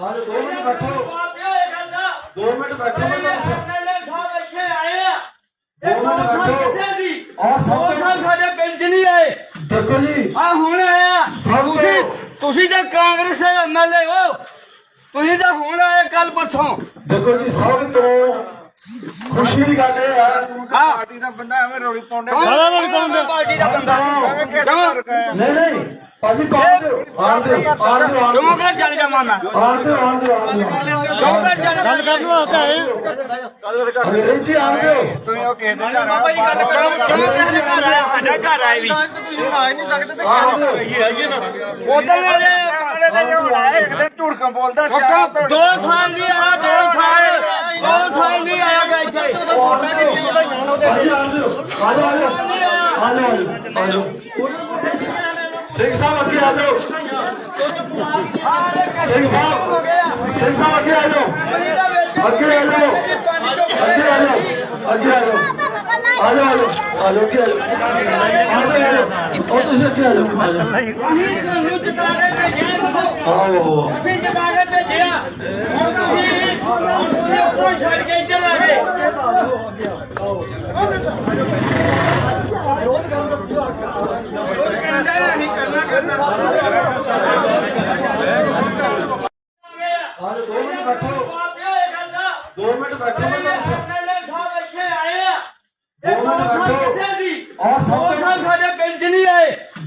ਆਹ ਦੋ ਮਿੰਟ ਬੈਠੋ। ਮਾਪਿਓ ਇਹ ਗੱਲ ਦਾ ਮਿੰਟ ਬੈਠੋ ਮੈਂ ਤੁਹਾਨੂੰ ਐਮਐਲਏ ਸਾਹਿਬ ਇੱਥੇ ਆਏ ਆ ਦੋ ਇਹ ਮਿੰਟ ਦੋ ਸਾਲ ਬੈਠੋ। ਕਿੱਥੇ ਸੀ ਆਹ ਸਭ ਦੋ ਤੋਂ- ਸਾਲ ਸਾਡੇ ਪਿੰਡ 'ਚ ਨਹੀਂ ਆਏ ਦੇਖੋ ਜੀ। ਆ ਹੁਣ ਆਇਆ ਤੁਸੀਂ ਤੁਸੀਂ ਤਾਂ ਕਾਂਗਰਸ ਦੇ ਐਮਐਲਏ ਹੋ। ਤੁਸੀਂ ਤਾਂ ਹੁਣ ਆਏ ਕੱਲ ਪਰਸੋਂ। ਦੇਖੋ ਜੀ ਸਭ ਤੋਂ ਖੁਸ਼ੀ ਦੀ ਗੱਲ ਇਹ ਹੈ। ਹਾਂ। ਪਾਰਟੀ ਦਾ ਬੰਦਾ ਐਵੇਂ ਰੋਲ ਪਾਉਂਦੇ। ਪਾਰਟੀ ਦਾ ਬੰਦਾ? ਨਹੀਂ ਨਹੀਂ। ਭਾਜੀ ਪਾਣ ਦਿਓ ਆਣ ਦਿਓ ਆਣ ਦਿਓ ਆਣ ਕਿਉਂ ਦਿਓ ਕਰ ਚੱਲ ਜਾਵਾਂ ਮੈਂ? ਆਣ ਦਿਓ ਆਣ ਦਿਓ ਆਣ ਦਿਓ ਕਿਉਂ ਕਰ ਚੱਲ ਗੱਲ ਕਰਨ ਵਾਸਤੇ ਆਏ। ਅਰੇ ਜੀ ਆਣ ਦਿਓ ਤੁਸੀਂ ਉਹ ਕਿਸੇ ਦੇ ਘਰ ਜੀ ਕਰੋ। ਕਿਉਂ ਦੇ ਘਰ ਆਇਆ ਸਾਡਾ ਘਰ ਆਏ ਵੀ। ਤੁਸੀਂ ਆ ਹੀ ਨਹੀਂ ਸਕਦੇ ਤੇ ਆਣ ਦਿਓ ਉਦੋਂ ਵਾਲੇ ਕਾਲੇ ਦਾ ਜਿਹੜਾ ਬਣਾਇਆ ਇੱਕ ਦਿਨ ਝੂਠ ਬੋਲਦਾ? ਸਿਆਣਾ ਕਿਉਂ- ਦੋ ਸਾਲ ਨਹੀਂ ਆਇਆ ਦੋ ਸਾਲ ਦੋ ਸਾਲ ਨਹੀਂ ਆਇਆ ਗਾ ਇੱਥੇ। ਆਣ ਦਿਓ ਆ ਜਾਓ ਆ ਜਾਓ ਆ ਜਾਓ ਆ ਜਾਓ ਸਿੰਘ ਸਾਹਿਬ ਅੱਗੇ ਆ ਜਾਓ ਸਿੰਘ ਸਾਹਿਬ ਹੋ ਸਿੰਘ ਸਾਹਿਬ ਅੱਗੇ ਆ ਜਾਓ ਅੱਗੇ ਆ ਜਾਓ ਅੱਗੇ ਆ ਜਾਓ ਅੱਗੇ ਆ ਜਾਓ ਆ ਜਾਓ ਆ ਜਾਓ ਅੱਗੇ ਆ ਜਾਓ ਉਹ ਤੁਸੀਂ ਅੱਗੇ ਆ ਜਾਓ ਆ ਜਾਓ ਆਓ ਅਸੀਂ ਜਿਤਾਰੇ ਭੇਜਿਆ ਹੁਣ ਤੁਸੀਂ ਹੁਣ ਤੁਸੀਂ ਉੱਪਰੋਂ ਛੱਡ ਕੇ ਇੱਧਰ ਆ ਗਏ ਉਹ ਕਹਿੰਦਾ ਅਸੀਂ ਜਾਓ ਦੋ ਮਿੰਟ ਬੈਠੋ। ਦਾ ਮਿੰਟ ਬੈਠੋ ਮੈਂ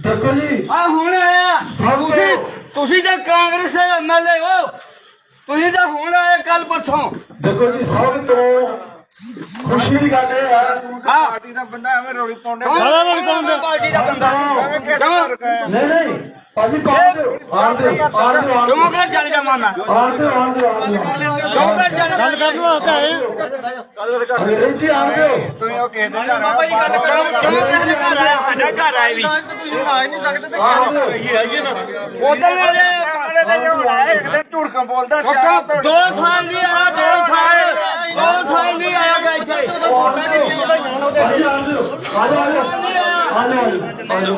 ਦੇਖੋ ਜੀ ਆ ਹੁਣ ਆਇਆ ਤੁਸੀਂ ਤੁਸੀਂ ਤਾਂ ਕਾਂਗਰਸ ਦੇ ਐਮਐਲਏ ਹੋ। ਤੁਸੀਂ ਤਾਂ ਹੁਣ ਆਏ ਕੱਲ ਪਰਸੋਂ। ਦੇਖੋ ਜੀ ਸਭ ਤੋਂ ਖੁਸ਼ੀ ਦੀ ਗੱਲ ਇਹ ਹੈ ਹਾਂ। ਪਾਰਟੀ ਦਾ ਬੰਦਾ ਐਵੇਂ ਰੋੜੀ ਪਾਉਂਦੇ ਸਾਰਾ ਰੋਲ ਪਾਉਂਦੇ ਪਾਰਟੀ ਦਾ ਬੰਦਾ ਐਵੇਂ ਕਿਉਂ? ਰੁਕਾਇਆ ਨਹੀਂ ਨਹੀਂ ਭਾਜੀ ਪਾਣ ਦਿਓ ਆਣ ਦਿਓ ਆਣ ਦਿਓ ਆਣ ਕਿਉਂ ਕਰ ਚੱਲ ਜਾਵਾਂ ਮੈਂ। ਆਣ ਦਿਓ ਆਣ ਦਿਓ ਆਣ ਦਿਓ। ਕਿਉਂ ਕਰ ਚੱਲ ਗੱਲ ਕਰਨ ਵਾਸਤੇ ਆਏ। ਅਰੇ ਜੀ ਆਣ ਦਿਓ। ਤੁਸੀਂ ਉਹ ਕਿਸੇ ਦੇ ਘਰ ਬਾਬਾ ਜੀ ਗੱਲ ਕਰੋ। ਕਿਉਂ ਕਿਸੇ ਦੇ ਘਰ ਆਇਆ ਸਾਡਾ ਘਰ ਆਏ ਵੀ। ਤੁਸੀਂ ਆ ਹੀ ਨਹੀਂ ਸਕਦੇ ਤੇ ਆਣ ਦਿਓ ਉਦੋਂ ਵਾਲੇ ਕਾਲੇ ਦਾ ਜਿਹੜਾ ਇੱਕ ਦਿਨ ਝੂਠ ਬੋਲਦਾ? ਕਿਉਂ- ਦੋ ਸਾਲ ਆਇਆ ਦੋ ਸਾਲ ਦੋ ਸਾਲ ਨਹੀਂ ਆਇਆ ਗਾ ਇੱਥੇ ਭਾਜੀ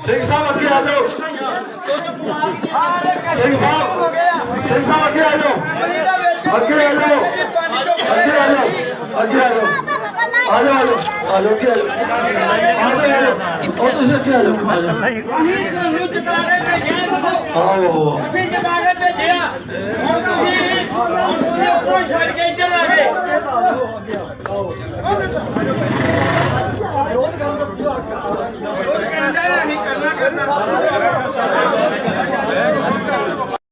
ਸਿੰਘ ਸਾਹਿਬ ਅੱਗੇ ਆ ਜਾਓ ਸਿੰਘ ਸਾਹਿਬ ਸਿੰਘ ਸਾਹਿਬ ਅੱਗੇ ਆ ਜਾਓ ਅੱਗੇ ਆ ਜਾਓ ਅੱਗੇ ਆ ਅੱਗੇ ਆ ਜਾਓ ਆ ਜਾਓ ਅੱਗੇ ਆ ਜਾਓ ਉਹ ਤੁਸੀਂ ਅੱਗੇ ਆ ਆਓ। ਅਸੀਂ ਜਿਤਾਰੇ ਭੇਜਿਆ ਹੁਣ ਤੁਸੀਂ ਹੁਣ ਤੁਸੀਂ ਉੱਪਰੋਂ ਛੱਡ